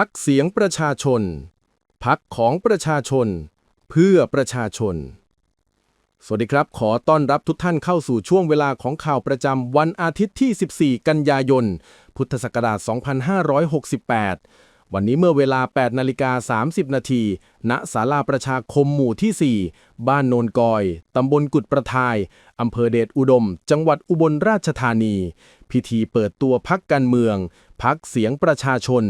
พักเสียงประชาชน พักของประชาชน เพื่อประชาชน สวัสดีครับ ขอต้อนรับทุกท่านเข้าสู่ช่วงเวลาของข่าวประจำวันอาทิตย์ที่ 14 กันยายน พุทธศักราช 2568 วันนี้เมื่อเวลา 8 นาฬิกา 30 นาที ณ ศาลาประชาคมหมู่ที่ 4 บ้านโนนกอย ตำบลกุดประทาย อำเภอเดชอุดม จังหวัดอุบลราชธานี พิธีเปิดตัวพักการเมือง พักเสียงประชาชน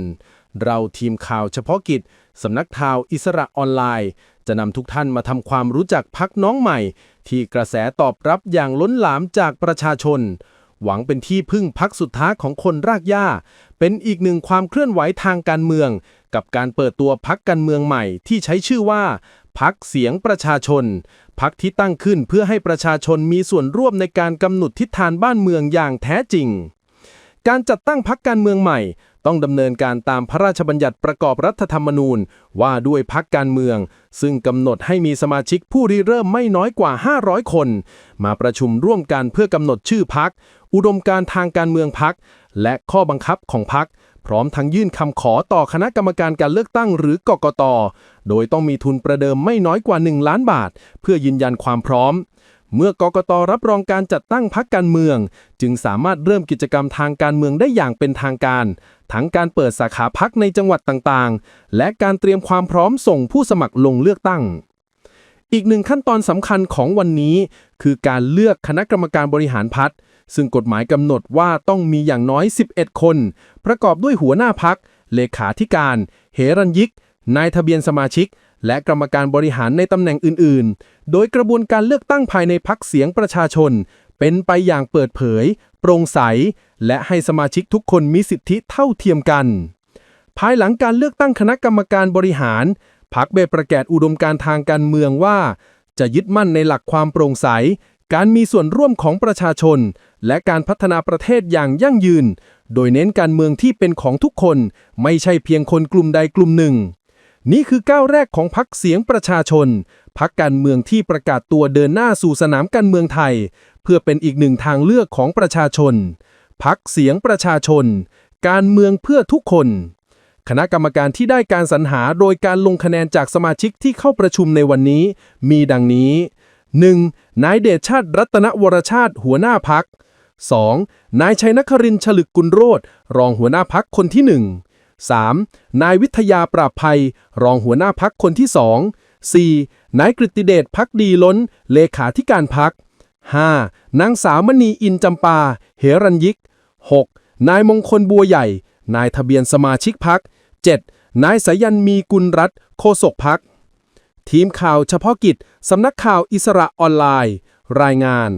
เราทีมข่าวเฉพาะกิจสำนักข่าวอิสระออนไลน์ จะนำทุกท่านมาทำความรู้จักพักน้องใหม่ ที่กระแสตอบรับอย่างล้นหลามจากประชาชน หวังเป็นที่พึ่งพักสุดท้ายของคนรากหญ้า เป็นอีกหนึ่งความเคลื่อนไหวทางการเมือง กับการเปิดตัวพักการเมืองใหม่ที่ใช้ชื่อว่าพักเสียงประชาชน พักที่ตั้งขึ้นเพื่อให้ประชาชนมีส่วนร่วมในการกำหนดทิศทางบ้านเมืองอย่างแท้จริง การจัดตั้งพักการเมืองใหม่ ต้องดำเนินการตามพระราชบัญญัติประกอบรัฐธรรมนูญ ว่าด้วยพักการเมือง ซึ่งกำหนดให้มีสมาชิกผู้ริเริ่มไม่น้อยกว่า 500 คน มาประชุมร่วมกันเพื่อกำหนดชื่อพัก อุดมการทางการเมืองพัก และข้อบังคับของพัก พร้อมทั้งยื่นคำขอต่อคณะกรรมการการเลือกตั้งหรือกกต โดยต้องมีทุนประเดิมไม่น้อยกว่า 1 ล้านบาท เพื่อยืนยันความพร้อม เมื่อกกตรับรองการจัดตั้งพักการเมือง จึงสามารถเริ่มกิจกรรมทางการเมืองได้อย่างเป็นทางการ ทั้งการเปิดสาขาพักในจังหวัดต่างๆ และการเตรียมความพร้อมส่งผู้สมัครลงเลือกตั้ง อีกหนึ่งขั้นตอนสำคัญของวันนี้ คือการเลือกคณะกรรมการบริหารพักซึ่งกฎหมายกำหนดว่าต้องมีอย่างน้อย 11 คน ประกอบด้วยหัวหน้าพักเลขาธิการเฮรัญยิก นายทะเบียนสมาชิก และกรรมการบริหารในตำแหน่งอื่นๆ โดยกระบวนการเลือกตั้งภายในพักเสียงประชาชน เป็นไปอย่างเปิดเผย โปร่งใส และให้สมาชิกทุกคนมีสิทธิเท่าเทียมกัน ภายหลังการเลือกตั้งคณะกรรมการบริหารพักเบประกาศอุดมการทางการเมืองว่า จะยึดมั่นในหลักความโปร่งใส การมีส่วนร่วมของประชาชน และการพัฒนาประเทศอย่างยั่งยืน โดยเน้นการเมืองที่เป็นของทุกคน ไม่ใช่เพียงคนกลุ่มใดกลุ่มหนึ่ง นี่คือก้าวแรกของพักเสียงประชาชน พักการเมืองที่ประกาศตัวเดินหน้าสู่สนามการเมืองไทย เพื่อเป็นอีกหนึ่งทางเลือกของประชาชน พักเสียงประชาชน การเมืองเพื่อทุกคน คณะกรรมการที่ได้การสรรหาโดยการลงคะแนนจากสมาชิกที่เข้าประชุมในวันนี้ มีดังนี้ 1. นายเดชชาติรัตนวรชาติ หัวหน้าพัก 2. นายชัยนครินทร์ฉลึกกุลโรธรองหัวหน้าพักคนที่ 1 3. นายวิทยาปราบภัย รองหัวหน้าพักคนที่ 2 4. นายกฤติเดชพักดีล้น เลขาธิการพัก 5. นางสาวมณีอินจำปา เหรัญยิก 6. นายมงคลบัวใหญ่ นายทะเบียนสมาชิกพัก 7. นายสายันมีกุลรัตน์โฆษกพัก ทีมข่าวเฉพาะกิจ สำนักข่าวอิสระออนไลน์ รายงาน